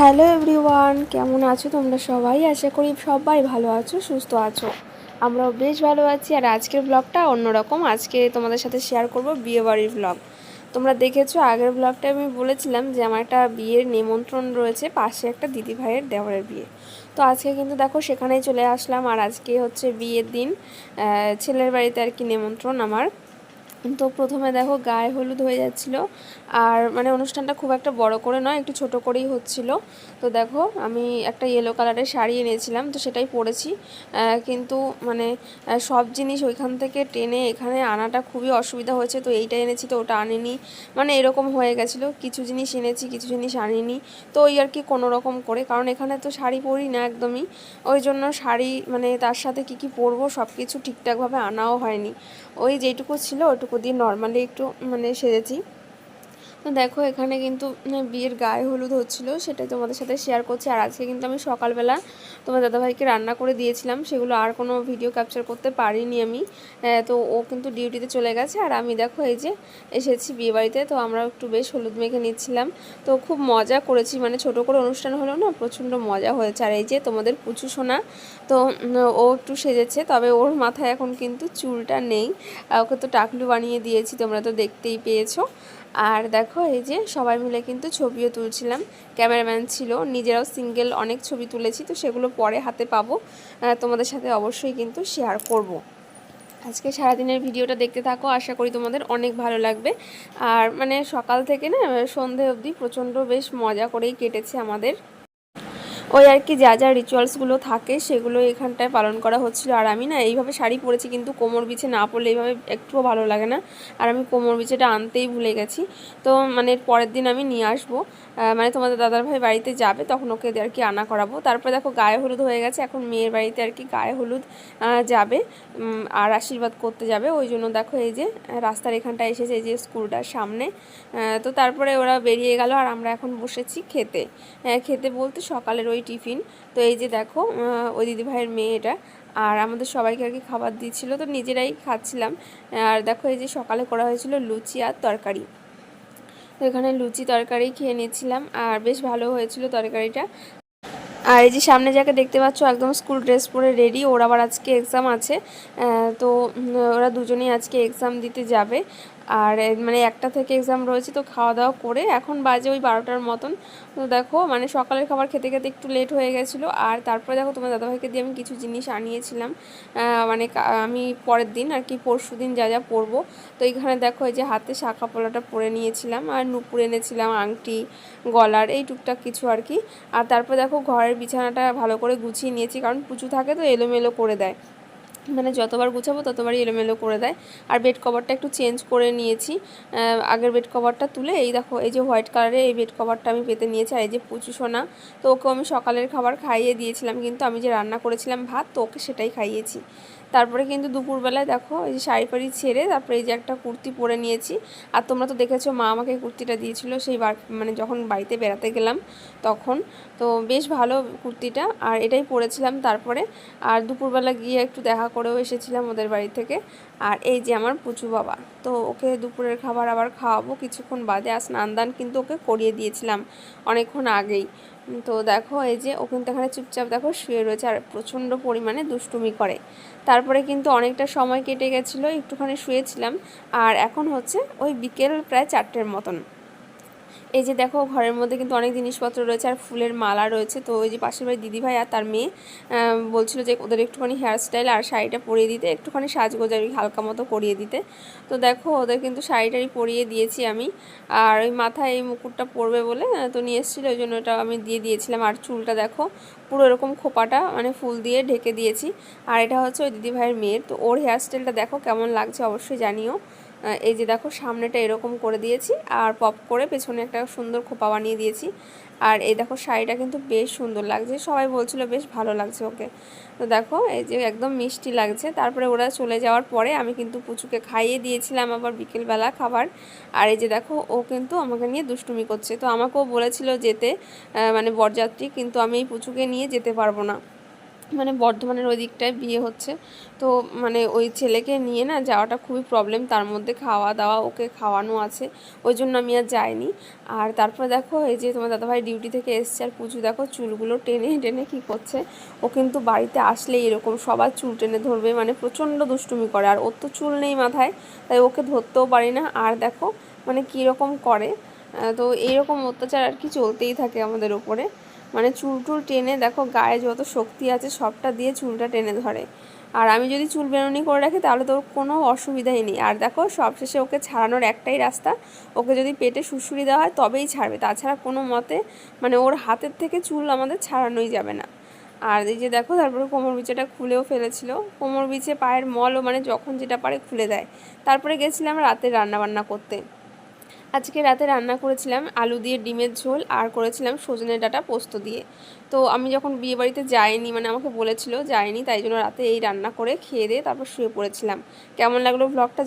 Hello everyone, কেমন আছো তোমরা সবাই? আশা করি সবাই ভালো আছো, সুস্থ আছো। আমরাও বেশ ভালো আছি। আর আজকের ব্লগটা অন্যরকম। আজকে তোমাদের সাথে শেয়ার করব বিয়ে বাড়ির ব্লগ তোমরা দেখেছ, আগের ব্লগটা আমি বলেছিলাম যে আমার একটা বিয়ের নিমন্ত্রণ রয়েছে, পাশে একটা দিদি ভাইয়ের দেওয়ারের বিয়ে। তো আজকে কিন্তু দেখো, সেখানেই চলে আসলাম। আর আজকে হচ্ছে বিয়ের দিন। ছেলের বাড়িতে আর কি নিমন্ত্রণ আমার। তো প্রথমে দেখো গায়ে হলুদ হয়ে যাচ্ছিল। আর মানে অনুষ্ঠানটা খুব একটা বড় করে নয়, একটু ছোট করেই হচ্ছিল। তো দেখো, আমি একটা ইয়েলো কালারের শাড়ি এনেছিলাম, তো সেটাই পরেছি। কিন্তু মানে সব জিনিস ওইখান থেকে টেনে এখানে আনাটা খুবই অসুবিধা হয়েছে। তো এইটা এনেছি, তো ওটা আনিনি। মানে এরকম হয়ে গেছিল, কিছু জিনিস এনেছি, কিছু জিনিস আনিনি। তো ওই আর কি কোনো রকম করে, কারণ এখানে তো শাড়ি পরি না একদমই। ওই জন্য শাড়ি মানে তার সাথে কি কি পরবো সব কিছু ঠিকঠাকভাবে আনাও হয়নি। ওই যেটুকু ছিল, ওইটুকু দিয়ে নর্মালি একটু মানে সেজেছি। দেখো, এখানে কিন্তু বিয়ের গায়ে হলুদ হচ্ছিল, সেটাই তোমাদের সাথে শেয়ার করছি। আর আজকে কিন্তু আমি সকালবেলা তোমার দাদাভাইকে রান্না করে দিয়েছিলাম, সেগুলো আর কোনো ভিডিও ক্যাপচার করতে পারিনি আমি। তো ও কিন্তু ডিউটিতে চলে গেছে। আর আমি দেখো, এই যে এসেছি বিয়ে বাড়িতে তো আমরা একটু বেশ হলুদ মেখে নিচ্ছিলাম। তো খুব মজা করেছি মানে ছোট করে অনুষ্ঠান হলো না, প্রচণ্ড মজা হয়েছে। আর এই যে তোমাদের পুচু সোনা, তো ও একটু সেজেছে, তবে ওর মাথায় এখন কিন্তু চুলটা নেই। ওকে তো টাকলু বানিয়ে দিয়েছি, তোমরা তো দেখতেই পেয়েছ। আর দেখো, এই যে সবাই মিলে কিন্তু ছবিও তুলছিলাম। ক্যামেরাম্যান ছিল, নিজেরাও সিঙ্গেল অনেক ছবি তুলেছি, তো সেগুলো পরে হাতে পাবো। তোমাদের সাথে অবশ্যই কিন্তু শেয়ার করব। আজকে সারাদিনের ভিডিওটা দেখতে থাকো, আশা করি তোমাদের অনেক ভালো লাগবে। আর মানে সকাল থেকে না, সন্ধে অবধি প্রচণ্ড বেশ মজা করেই কেটেছে আমাদের। ওই আর কি যা যা রিচুয়ালসগুলো থাকে সেগুলো এখানটায় পালন করা হচ্ছিল। আর আমি না এইভাবে শাড়ি পরেছি কিন্তু কোমর বিছে না পরলে এইভাবে একটুও ভালো লাগে না। আর আমি কোমর বিছেটা আনতেই ভুলে গেছি। তো মানে পরের দিন আমি নিয়ে আসব। মানে তোমাদের দাদার ভাই বাড়িতে যাবে, তখন ওকে আর কি আনা করাবো। তারপরে দেখো গায়ে হলুদ হয়ে গেছে, এখন মেয়ের বাড়িতে আর কি গায়ে হলুদ যাবে। আর আশীর্বাদ করতে যাবে। ওই জন্য দেখো এই যে, রাস্তার এখানটায় এসেছে এই যে স্কুলটার সামনে। তো তারপরে ওরা বেরিয়ে গেল, আর আমরা এখন বসেছি খেতে। খেতে বলতে সকালের ওই টিফিন। তো এই যে দেখো ওই দিদিভাইয়ের মেয়ে এটা। আর আমাদের সবাইকে আর কি খাবার দিচ্ছিল, তো নিজেরাই খাচ্ছিলাম। আর দেখো এই যে সকালে করা হয়েছিল লুচি আর তরকারি। তো এখানে লুচি তরকারি খেয়ে নিচ্ছিলাম, আর বেশ ভালো হয়েছিল তরকারিটা। আর এই যে সামনে যাকে দেখতে পাচ্ছ, একদম স্কুল ড্রেস পরে রেডি। ওর আবার আজকে এক্সাম আছে তো ওরা দুজনেই আজকে এক্সাম দিতে যাবে। আর মানে একটা থেকে এক্সাম রয়েছে তো খাওয়া দাওয়া করে এখন বাজে ওই বারোটার মতন। তো দেখো মানে সকালের খাবার খেতে খেতে একটু লেট হয়ে গেছিল। আর তারপরে দেখো তোমার দাদাভাইকে দিয়ে আমি কিছু জিনিস আনিয়েছিলাম। মানে আমি পরের দিন আর কি পরশু দিন যা যা পরবো। তো এখানে দেখো এই যে হাতে শাখা পলাটা পরে নিয়েছিলাম। আর নুপুর এনেছিলাম আংটি, গলার এই টুকটাক কিছু আর কি। আর তারপর দেখো ঘরের বিছানাটা ভালো করে গুছিয়ে নিয়েছি। কারণ পুচু থাকে তো এলোমেলো করে দেয়। মানে যতবার গুছাবো ততবারই এলোমেলো করে দেয়। আর বেড কভারটা একটু চেঞ্জ করে নিয়েছি। আগের বেড কভারটা তুলে এই দেখো, এই যে হোয়াইট কালারের এই বেড কভারটা আমি পেতে নিয়েছি। আর এই যে পুচু সোনা, তো ওকে আমি সকালের খাবার খাইয়ে দিয়েছিলাম। কিন্তু আমি যে রান্না করেছিলাম ভাত, তো ওকে সেটাই খাইয়েছি। তারপরে কিন্তু দুপুরবেলায় দেখো, এই যে শাড়ি ফাড়ি ছেড়ে তারপরে এই যে একটা কুর্তি পরে নিয়েছি। আর তোমরা তো দেখেছ, মা আমাকে কুর্তিটা দিয়েছিল সেই বার মানে যখন বাড়িতে বেড়াতে গেলাম তখন। তো বেশ ভালো কুর্তিটা, আর এটাই পরেছিলাম তারপরে। আর দুপুরবেলা গিয়ে একটু দেখা করেও এসেছিলাম ওদের বাড়ি থেকে। আর এই যে আমার পুচু বাবা, তো ওকে দুপুরের খাবার আবার খাওয়াবো। কিছুক্ষণ বাদে আর স্নান দান কিন্তু ওকে করিয়ে দিয়েছিলাম অনেকক্ষণ আগেই। তো দেখো, এই যে ও কিন্তু এখানে চুপচাপ দেখো শুয়ে রয়েছে আর প্রচণ্ড পরিমাণে দুষ্টুমি করে। তারপরে কিন্তু অনেকটা সময় কেটে গেছিল, একটুখানি শুয়েছিলাম। আর এখন হচ্ছে ওই বিকেল প্রায় চারটের মতন। এই যে দেখো, ঘরের মধ্যে কিন্তু অনেক জিনিসপত্র রয়েছে আর ফুলের মালা রয়েছে। তো ওই যে পাশের বাড়ির দিদিভাই আর তার মেয়ে বলছিল যে ওদের একটুখানি হেয়ার স্টাইল আর শাড়িটা পরিয়ে দিতে, একটুখানি সাজগোজ আর হালকা মতো পরিয়ে দিতে। তো দেখো, ওদের কিন্তু শাড়িটারি পরিয়ে দিয়েছি আমি। আর ওই মাথায় এই মুকুটটা পরবে বলে তো নিয়ে এসেছিল, ওই জন্য ওটা আমি দিয়ে দিয়েছিলাম। আর চুলটা দেখো, পুরো এরকম খোপাটা মানে ফুল দিয়ে ঢেকে দিয়েছি। আর এটা হচ্ছে ওই দিদিভাইয়ের মেয়ের। তো ওর হেয়ার স্টাইলটা দেখো কেমন লাগছে, অবশ্যই জানিও। এই যে দেখো, সামনেটা এরকম করে দিয়েছি আর পপ করে পেছনে একটা সুন্দর খোপা বানিয়ে দিয়েছি। আর এই দেখো, শাড়িটা কিন্তু বেশ সুন্দর লাগছে। সবাই বলছিল বেশ ভালো লাগছে ওকে। তো দেখো, এই যে একদম মিষ্টি লাগছে। তারপরে ওরা চলে যাওয়ার পরে আমি কিন্তু পুচুকে খাইয়ে দিয়েছিলাম আবার বিকেলবেলা খাবার। আর এই যে দেখো, ও কিন্তু আমাকে নিয়ে দুষ্টুমি করছে। তো আমাকেও বলেছিল যেতে মানে বরযাত্রী, কিন্তু আমি এই পুচুকে নিয়ে যেতে পারব না। মানে বর্ধমানের ওই দিকটায় বিয়ে হচ্ছে। তো মানে ওই ছেলেকে নিয়ে না যাওয়াটা খুবই প্রবলেম তার মধ্যে খাওয়া দাওয়া ওকে খাওয়ানো আছে। ওই জন্য আমি আর যাইনি। আর তারপরে দেখো, এই যে তোমার দাদাভাই ডিউটি থেকে এসছে আর পুজো, দেখো চুলগুলো টেনে টেনে কী করছে। ও কিন্তু বাড়িতে আসলেই এরকম, সবার চুল টেনে ধরবে মানে প্রচণ্ড দুষ্টুমি করে। আর ওর তো চুল নেই মাথায়, তাই ওকে ধরতেও পারি না। আর দেখো মানে কীরকম করে তো এইরকম অত্যাচার আর কি চলতেই থাকে আমাদের উপরে। মানে চুল টুল টেনে, দেখো গায়ে যত শক্তি আছে সবটা দিয়ে চুলটা টেনে ধরে। আর আমি যদি চুল বেরোনি করে রাখি, তাহলে তো ওর কোনো অসুবিধাই নেই। আর দেখো, সবশেষে ওকে ছাড়ানোর একটাই রাস্তা, ওকে যদি পেটে সুড়সুড়ি দেওয়া হয় তবেই ছাড়বে। তাছাড়া কোনো মতে মানে ওর হাতের থেকে চুল আমাদের ছাড়ানোই যাবে না। আর এই যে দেখো, তারপরে কোমর বিছাটা খুলেও ফেলেছিল। কোমর বিছে পায়ের মলও মানে যখন যেটা পারে খুলে দেয়। তারপরে গেছিলাম রাতে রান্না বান্না করতে। আজকে রাতে রান্না করেছিলাম আলু দিয়ে ডিমের ঝোল আর করেছিলাম সজনে ডাটা পোস্ত দিয়ে। তো আমি যখন বিয়েবাড়িতে যাইনি মানে আমাকে বলেছিল যাইনি, তাই জন্য রাতে এই রান্না করে খেয়ে দিয়ে তারপর শুয়ে পড়েছিলাম। কেমন লাগল ব্লগটা